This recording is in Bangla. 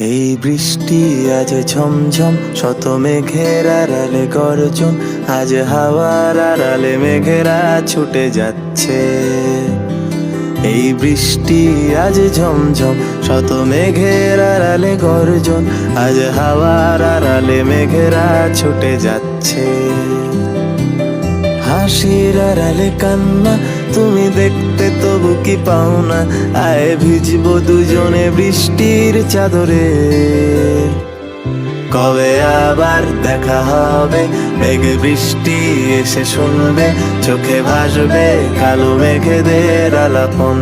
এই বৃষ্টি আজ ঝমঝম, শত মেঘের আড়ালে গর্জন। আজ হাওয়ার আড়ালে মেঘেরা ছুটে যাচ্ছে। এই বৃষ্টি আজ ঝমঝম, শত মেঘের আড়ালে গর্জন। আজ হাওয়ার আড়ালে মেঘেরা ছুটে যাচ্ছে। হাসির আড়ালে কান্না, তুমি দেখতে তবু পাও না আয় ভিজব দুজনে বৃষ্টির চাদরে। কবে আবার দেখা হবে? মেঘ বৃষ্টি এসে শুনবে, চোখে ভাসবে কালো মেঘেদের আলাপন।